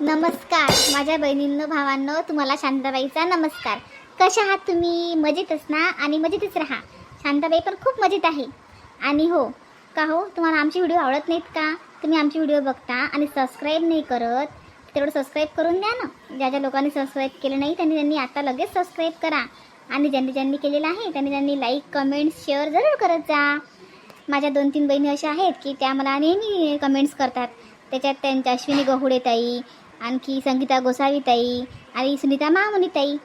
नमस्कार. माझ्या बहिणींनो भावांनो तुम्हाला शांताबाईचा नमस्कार. कशा आहात तुम्ही? मजेतच ना? आणि मजेतच राहा. शांताबाई पण खूप मजेत आहे. आणि हो का हो? तुम्हाला आमचे व्हिडिओ आवडत नाहीत का? तुम्ही आमचे व्हिडिओ बघता आणि सबस्क्राईब नाही करत तेवढं सबस्क्राईब करून द्या ना. ज्या ज्या लोकांनी सबस्क्राईब केलं नाही त्यांनी त्यांनी आता लगेच सबस्क्राईब करा. आणि ज्यांनी ज्यांनी केलेलं आहे त्यांनी त्यांनी लाईक कमेंट शेअर जरूर करत जा. माझ्या दोन तीन बहिणी अशा आहेत की त्या मला नेहमी कमेंट्स करतात. त्याच्यात त्यांच्या अश्विनी गहुडे ताई आणखी संगीता गोसावी ताई आणि सुनीता महामुनी ताई.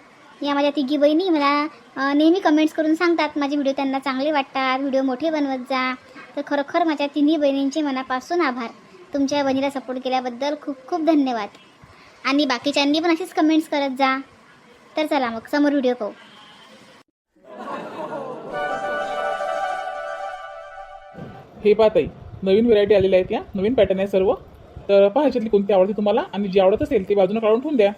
या माझ्या तिघी बहिणी मला नेहमी कमेंट्स करून सांगतात माझे व्हिडिओ त्यांना चांगले वाटतात व्हिडिओ मोठे बनवत जा. तर खरोखर माझ्या तिन्ही बहिणींचे मनापासून आभार. तुमच्या बहिणीला सपोर्ट केल्याबद्दल खूप खूप धन्यवाद. आणि बाकीच्यांनी पण असेच कमेंट्स करत जा. तर चला मग समोर व्हिडिओ पाहू. हे पाहताई नवीन व्हरायटी आलेल्या आहेत या. नवीन पॅटर्न आहे सर्व. तर पहा ह्याच्यातली कोणती आवडते तुम्हाला? आणि जी आवडत असेल ती बाजूने काढून ठेवून द्या.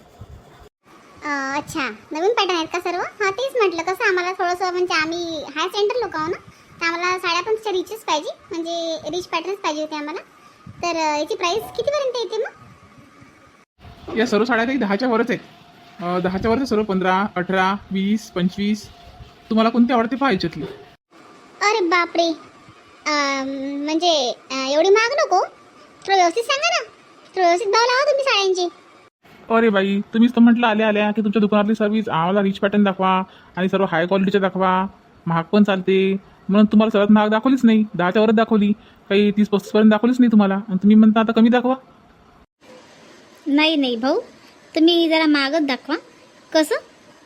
अं, अच्छा. नवीन पॅटर्न आहेत का सर्व? हां तेच म्हटलं कसं आम्हाला थोडंसं म्हणजे आम्ही हाय सेंटर लोक आहो ना तर आम्हाला साड्या पण तशा रिचच पाहिजे. म्हणजे रिच पॅटर्न्स पाहिजे होते आम्हाला. तर अं, याची प्राईस कितीपर्यंत येते मग? या सर्व साड्या काही दहाच्या वरच आहेत. अं, दहाच्या वरच सर्व पंधरा अठरा वीस पंचवीस तुम्हाला कोणती आवडते पहा ह्याच्यातली? अरे बापरे. अं, म्हणजे अं, एवढी महाग नको. थोडं व्यवस्थित सांगा ना. व्यवस्थित भाव लावा तुम्ही साड्यांचे अरे बाई तुम्हीच तर म्हटलं आल्या आल्या की तुमच्या दुकानातली सर्व्हिस आम्हाला रिच पॅटर्न दाखवा आणि सर्व हाय क्वालिटीचे दाखवा. महाग पण चालते. म्हणून तुम्हाला सर्वात महाग दाखवलीच नाही. दहाच्या वरच दाखवली. काही तीस पस्तीसपर्यंत दाखवलीच नाही तुम्हाला. आणि तुम्ही म्हणता आता कमी दाखवा. नाही नाही भाऊ. तुम्ही जरा मागच दाखवा. कसं?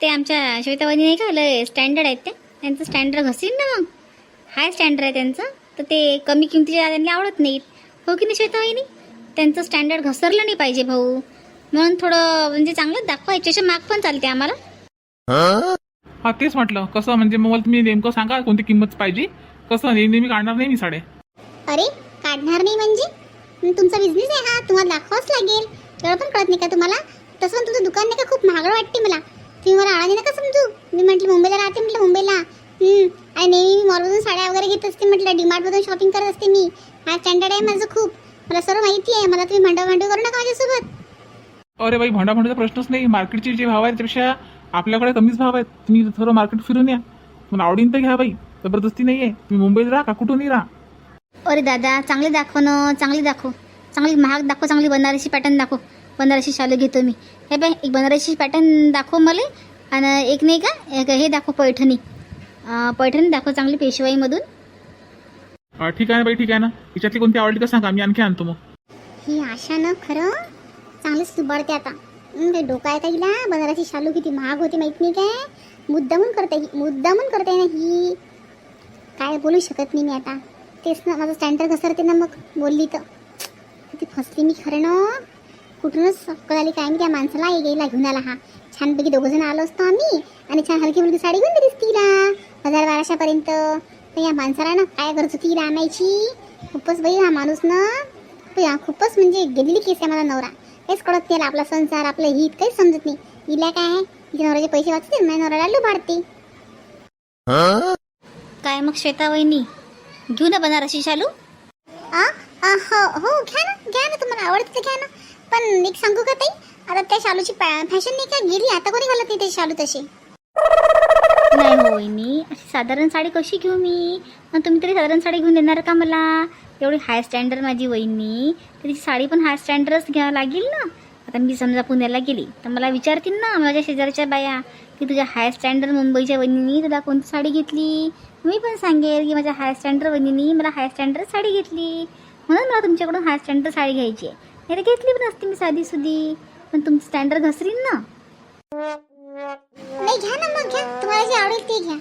ते आमच्या श्वेतावानी नाही का लय स्टँडर्ड आहेत ते. त्यांचं स्टँडर्ड घसीन ना मग. हाय स्टँडर्ड आहे त्यांचं. तर ते कमी किमतीच्या त्यांना आवडत नाहीत. हो की नाही श्वेतावाहिनी त्यांचं स्टँडर्ड घसरलं नाही पाहिजे भाऊ. म्हणून थोडं म्हणजे चांगलं दाखवा याच्याशी माग पण चालते आम्हाला. हा तेच म्हटलं. कसं म्हणजे मग मला तुम्ही नेमकं सांगा कोणती किंमत पाहिजे. कसं नेहमी नेहमी काढणार नाही मी साड्या. अरे काढणार नाही म्हणजे? तुमचा बिझनेस आहे हा तुम्हाला दाखवाच लागेल. तेवढं पण कळत नाही का तुम्हाला? तसं पण तुमचं दुकान नाही का खूप महागडं वाटते मला. तुम्ही मला आळानी नका समजू? मी म्हटलं मुंबईला राहते म्हटलं मुंबईला. आणि नेहमी मी मॉलमधून साड्या वगैरे घेत असते म्हटलं डीमार्टमधून शॉपिंग करत असते मी. हा स्टँडर्ड आहे माझं खूप. मला सर्व माहिती आहे. मला तुम्ही भांडव भांडव करू नका माझ्यासोबत. अरे बाई भांडाभांडीचा प्रश्नच नाही. मार्केटचे जे भाव आहेत त्यापेक्षा आपल्याकडे कमीच भाव आहेत. तुम्ही थोडं मार्केट फिरून या. मला आवडीन तर घ्या बाई. जबरदस्ती नाही आहे तुम्ही मुंबईत राहा का? कुठूनही राहा. अरे दादा चांगली दाखव ना. चांगली दाखव. चांगली महाग दाखव. चांगली बनारसी पॅटर्न दाखव. बनारसी शालू घेतो मी. हे बाय एक बनारसी पॅटर्न दाखव मला आणि एक नाही का एक हे दाखव पैठणी. अं, पैठणी दाखव चांगली पेशवाईमधून. अं, ठीक आहे ना बाई ठीक आहे ना. याच्यातली कोणती आवडली का सांगा मी आणखी आणतो मग. ही आशा ना खरं चांगलीच सुबाडते आता. हं, ते डोका येता हिला? शालू किती महाग होती माहीत नाही काय? मुद्दामून करते ही मुद्दामून करते ना ही. काय बोलू शकत नाही मी आता. तेच ना माझं स्टँडर्ड घसरते ना मग बोलली तर. किती फसली मी खरं ना. कुठूनच अक्कल आली काय मी त्या माणसाला ये गेला घेऊन आला हा. छानपैकी दोघं जण आलो असतो आम्ही. आणि छान हलकी फुलकी साडी घेऊन दिलीस तिला. हजार बाराशेपर्यंत. तर या माणसाला ना काय गरज होती आणायची? खूपच बाई हा माणूस ना. हा खूपच म्हणजे गेलेली केस आहे मला नवरा. काहीच कळत नाही आपला संसार आपलं हित काहीच समजत नाही. हिला काय आहे? नवऱ्याचे पैसे वाचते माझ्या नवऱ्याला लुबाडते काय मग श्वेता वहिनी घेऊ ना बनारसी शालू? आ? आ, हो हो घ्या ना घ्या ना तुम्हाला आवडते घ्या ना. पण एक सांगू का ताई? आता त्या शालूची फॅशन नाही का? गेली आता कोणी घालत नाही ते शालू तसे नाही हो वहिनी. साधारण साडी कशी घेऊ मी? पण तुम्ही तरी साधारण साडी घेऊन देणार का मला? एवढी हाय स्टँडर्ड माझी वहिनी. तर साडी पण हाय स्टँडर्डच घ्यावं लागेल ना? आता मी समजा पुण्याला गेली तर मला विचारतील ना माझ्या शेजारच्या बाया की तुझ्या हाय स्टँडर्ड मुंबईच्या वहिनीनी तुला कोणती साडी घेतली? मी पण सांगेल की माझ्या हाय स्टँडर्ड वहिनीनी मला हाय स्टँडर्ड साडी घेतली. म्हणून मला तुमच्याकडून हाय स्टँडर्ड साडी घ्यायची आहे. नाही तर घेतली पण असते मी साधी सुधी पण तुमची स्टँडर्ड घसरीन ना? नाही घ्या ना मग घ्या. तुम्हाला जे आवडेल ते घ्या.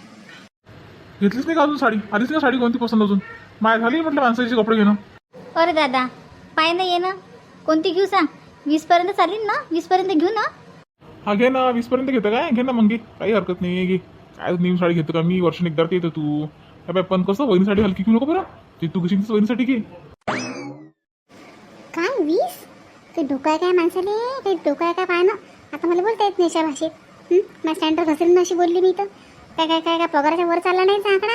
घेतलीच नाही का अजून साडी? आलीच नाही साडी कोणती पसंत अजून? माय झाली म्हटलं माणसाचे कपडे घेणं. अरे दादा पाय ना ये ना? कोणती घेऊ सांग? वीसपर्यंत चालेल ना? वीसपर्यंत घेऊ ना? हा घे ना. वीसपर्यंत घेतं काय? घे ना मग घे. काही हरकत नाही घे. काय नेहमी साडी घेतो का? मी वर्षाने एकदा येतो तू. काय पण कसं वहिनीसाठी हलकी घेऊ नको बरं? ते तू कशी वहिनीसाठी घे. काय वीस? ते डोकं आहे काय माणसाले? ते डोकं आहे काय पाहणं? आता मला बोलता येत नाही अशा भाषेत. हं? माझ्या स्टँडर्ड घसरेल ना अशी बोलली मी तर. काय काय काय काय पगाराच्या वर चालला नाही आकडा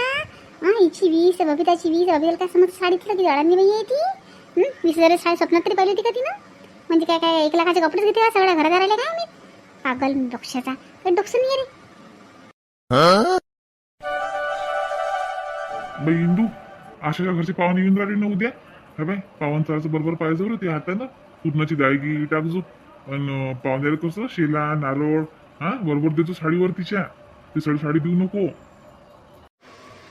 हा हिची वीस बबिताची वीस बबिताला काय समज साडीतलं किती अडाणी बाई आहे ती? वीस हजार साडी स्वप्नात तरी पाहिली होती का तिनं? म्हणजे काय काय एक लाखाचे कपडे घेते का सगळ्या घरात राहिले काय मी पागल डोक्षाचा काही डोक्स नाही रे. बाई इंदू आशाच्या घरचे पाहुणे येऊन राहिले ना उद्या. हा बाय पावन चाराचं बरोबर पाहिजे बरं ते हातानं. पूर्णाची दाळगी टाकजो. आणि पाहुण्याला कसं? शेला नारोळ हा? बरोबर देतो साडीवर तिच्या ती साडी देऊ नको.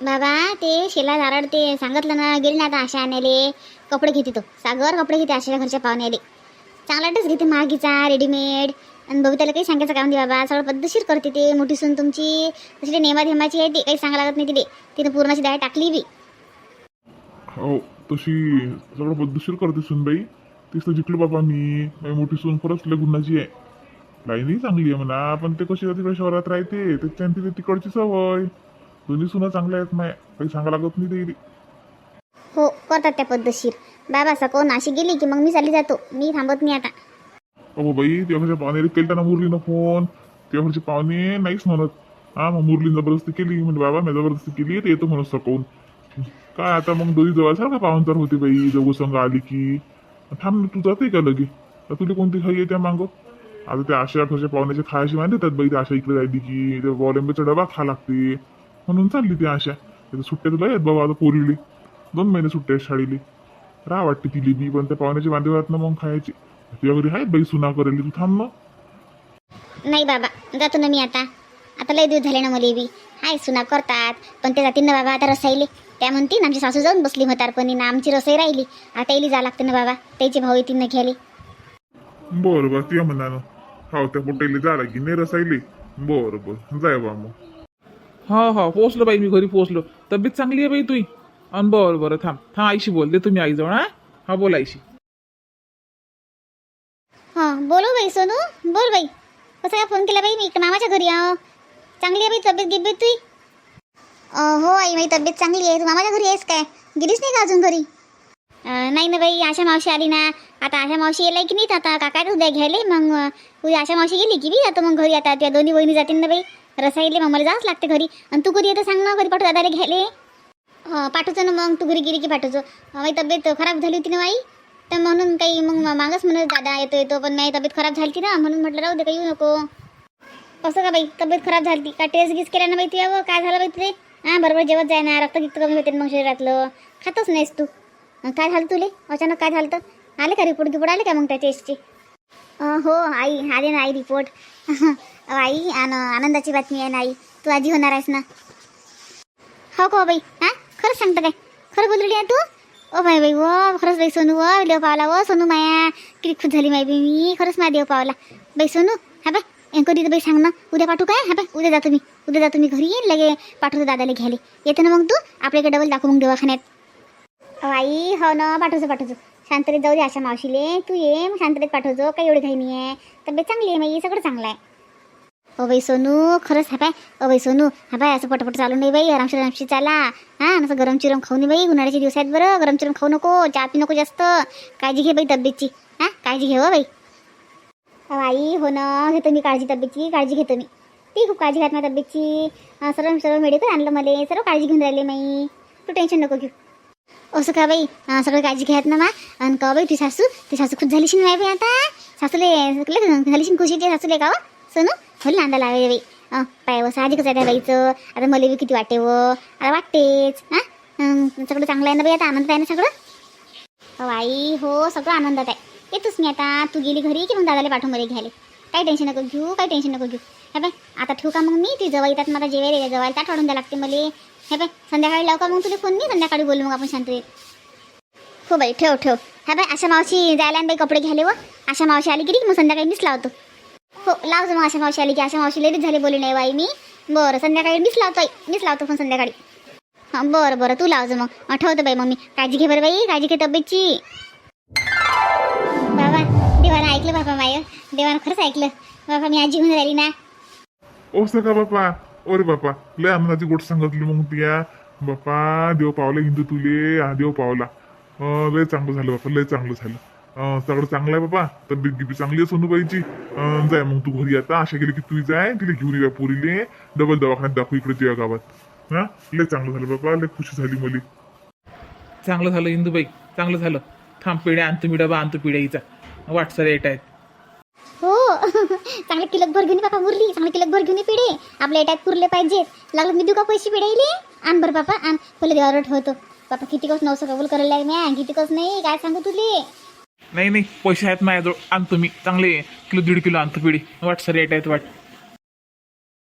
बाबा ते शेला नारळ ते सांगितलं ना गेली ना आता आशा आणायले. कपडे घेते तो. सागर कपडे घेते आशाच्या घरच्या पाहुण्याले. चांगला ड्रेस घेते महागीचा रेडीमेड आणि बघितलं काही सांगायचं काम नाही बाबा? सगळं पद्धतशीर करते ते. मोठी सून तुमची. तशी ते नेमा धेमाची आहे ती. काही सांगा लागत नाही तिथे तिथं पूर्णाची डाळ टाकली बी. हो तशी सगळं पद्धतशीर करते सुनबाई. तीच तर जिंकलो बाबा मी. मोठी सून खरंच लय गुन्हाची आहे. लाईनही चांगली आहे म्हणा पण ते कशी तिकडे शहरात राहते त्याच्यानं तिथे तिकडची सवय. दोन्ही सुना चांगल्या आहेत माय काही सांगा लागत नाही ते. हो करतात त्या पद्धतशीर? बाबा सको नाशिक गेली की मग मी चालली जातो मी थांबत नाही आता. अहो बाई तेव्हाच्या पाहुणे केलता ना मुरलीनं फोन. तेव्हाचे पाहुणे नाहीच म्हणत. हा मग मुरलीनं जबरदस्ती केली म्हणजे बाबा मी जबरदस्ती केली तर येतो म्हणत सकून काय आता मग दोन्ही जवळ सारखा पाहुणचार होते बाई जगू संघ आली की. थांब तू जाते का लगे? तुला कोणती खाई येते मागं? आता त्या आशा घरच्या पाहुण्याचे खायची मान देतात बाई त्या आशा इकडे राहिली की ते बॉलिंबेचा डबा खा लागते. म्हणून चालली ती आशा. आता सुट्ट्या तुला आहेत बाबा आता पोरीली. दोन महिने सुट्ट्या शाळेली. राह वाटते तिली बी पण त्या पाहुण्याच्या बांधवात ना मग खायची. तुझ्या घरी आहेत बाई सुना करेली तू थांब ना नाही बाबा जातो ना मी आता. आता लय दिवस झाले ना मला बी. हाय सुना करतात पण ते जातील ना बाबा आता रसायले. त्या म्हणतील आमची सासू जाऊन बसली म्हातारपणी ना आमची रसाई राहिली. आता येईल जा लागते ना बाबा त्याचे भाऊ येतील ना घ्यायले. बरं बरं ते म्हणा ना. हो त्या पोटेली जा लागी नाही रसायली बरं बरं. जाय बा मग. हो हो पोचलो बाई मी घरी पोचलो तब्येत चांगली आहे बाई तुही आणि बरं बरं. थांब. थांब आईशी बोल. दे तुम्ही आईजवळ हा? हा बोल आईशी. हां बोलो बाई सोनू. बोल बाई. कसं काय फोन केला बाई? मी इकडं मामाच्या घरी आहो. चांगली आहे बाई तब्येत गिब्येत तुई? अं, हो आई माझी तब्येत चांगली आहे. तू मामाच्या घरी आहेस काय? गेलीस नाही का अजून घरी? नाही ना बाई आशा मावशी आली ना. आता आशा मावशी येलाय की नाही आता काका उद्या घ्यायले. मग तू उद्या आशा मावशी गेली की बी जातो मग घरी आता त्या दोन्ही बहिणी जातील ना बाई. रसाईले मग मला जावंच लागते घरी. आणि तू घरी येतं सांग ना घरी पाठव दादाला घ्यायले. पाठवचं ना मग तू घरी गेली की पाठवचो अं, माझी तब्येत खराब झाली होती ना बाई? तर म्हणून काही मग मागच म्हणत दादा येतो येतो पण माझी तब्येत खराब झाली होती ना. म्हणून म्हटलं राहू दे काही येऊ नको. कसं का बाई? तब्येत खराब झाली का टेस्ट गिस केला ना बाई तुझ्यावर? काय झालं बाई तुझे? हां बरोबर जेवत जाय ना. रक्त गिक्त कमी होते मग शरीरातलं. खातच नाहीस तू. काय झालं तुले? अचानक काय झालं तर? आले का रिपोर्ट गिपोर्ट आले का मग त्या टेस्टचे हो आई. आले ना आई रिपोर्ट आई आन आनंदाची बातमी आहे ना आई. तू आजी होणार आहेस ना? हो का हो बाई? हां? खरंच सांगतं काय? खरं बोलली आहे तू? ओ बाई बाई व खरंच बाई सोनू व देव पावला व सोनू माया. किती खुश झाली माय बाई मी. खरंच माझ्या देव पावला. बाई सोनू हा बाई एन्क्वायरी तर बाई सांग ना. उद्या पाठवू काय? हा बाई उद्या जातो मी उद्या जातो मी घरी येईन लगे पाठवतो दादाला घ्यायला. येते ना मग तू? आपल्याकडे डबल दाखवू मग दवाखान्यात. आई हो ना पाठवतो पाठवतो शांतरीत जाऊ दे अशा मावशीले. तू ये मग शांततेत पाठवतो काही एवढी काही नाही आहे तब्येत चांगली आहे माई सगळं चांगलं आहे. ओ बाई सोनू खरंच हा बाय. ओ बाई सोनू हा बाय असं पटपट चालू नाही बाई. आरामशीर आरामशी चाला. हा असं गरम चिरम खाऊ नाही बाई. उन्हाळ्याचे दिवस आहेत बरं. गरम चिरम खाऊ नको. चहा पी नको जास्त. काळजी घे बाई तब्येतची. हा काळजी घे हो बाई. अहो, आई हो ना घेतो मी काळजी तब्येतची. काळजी घेतो मी. ती खूप काळजी घ्यात माझ्या तब्येतची. सर्व सर्व मेडिकल आणलं मला. सर्व काळजी घेऊन राहिले मी तू टेन्शन नको घेऊ. असं का बाई? सगळं काळजी घ्यायत ना मा. आणि का बाई ती सासू? ती सासू खूप झालीशी शिन बाई आता. सासूले झाली शिन खुशी ते सासूले का हो? सोनू हो लांदा लावे बाई. पाय व साहजिकच आहे त्या बाईचं. आता मला बी किती वाटे व आता वाटतेच. हां सगळं चांगलं आहे ना बाई आता? आनंद आहे ना सगळं? बाई आई हो सगळं आनंदात आहे. येतोच मी आता. तू गेली घरी की मग दादाला पाठवून मध्ये घ्यायला? काही टेन्शन नको घेऊ काही टेन्शन नको घेऊ. हा बाय आता ठेवू का मग मी? ती जवळ येतात मला जेवायला जवळ ताट वाढून द्या लागते मला. हे बाय संध्याकाळी लाव का मग तुला फोन? नाही संध्याकाळी बोलू मग आपण शांत हो बाई ठेव ठेव. हा बाय आशा मावशी जायला आणि बाई कपडे घ्याले व आशा मावशी आली की मग संध्याकाळी मीच लावतो. हो लावतो मग आशा मावशी आली की. आशा मावशी लेडीच झाली बोलू नाही बाई मी. बरं संध्याकाळी मीच लावतो आई मीच लावतो फोन संध्याकाळी. हां बरं बरं तू लावजो मग. ठेवतो बाई मग मी. काळजी घे बरं बाई काळजी घे तब्येतची. बाबा देवानं ऐकलं बाबा माय. देवानं खरंच ऐकलं. बाबा मी आजी होऊन राहिली ना. ओ सका बापा अरे बापा लय आनंदाची गोष्ट सांगितली मग तिया बापा देव पावला हिंदू तुले. हा देव पावला. लय चांगलं झालं बापा लय चांगलं झालं. सगळं चांगलं आहे बापा. तब्येत गिबी चांगली आहे सोनूबाईची. जाय मग तू घरी आता. आशा केली की तू जाय तिला घेऊन या पोरीले. डबल दवाखान्यात दाखवू इकडे तुझ्या गावात. हा? लय चांगलं झालं बापा लय खुशी झाली मला. चांगलं झालं इंदूबाई चांगलं झालं. थांब पिढ्या आणतो मी डबा आणतो पिढ्या हिचा वाटसर येत आहेत. चांगले किलक भर घेऊन बापा मुरली. चांगले किलक भर घेऊन पिढे. आपल्या एटात पुरले पाहिजेत. लागलं मी देऊ का पैसे पिढाईले आण बरं बापा आण. पहिले देवावर ठेवतो. बापा किती कस नवसं कबूल करायला लागले म्या किती कस नाही काय सांगू तुले? नाही नाही. पैसे आहेत माझ्याजवळ. आणतो मी चांगले किलो दीड किलो आणतो पिढी. वाटसर येत आहेत वाट.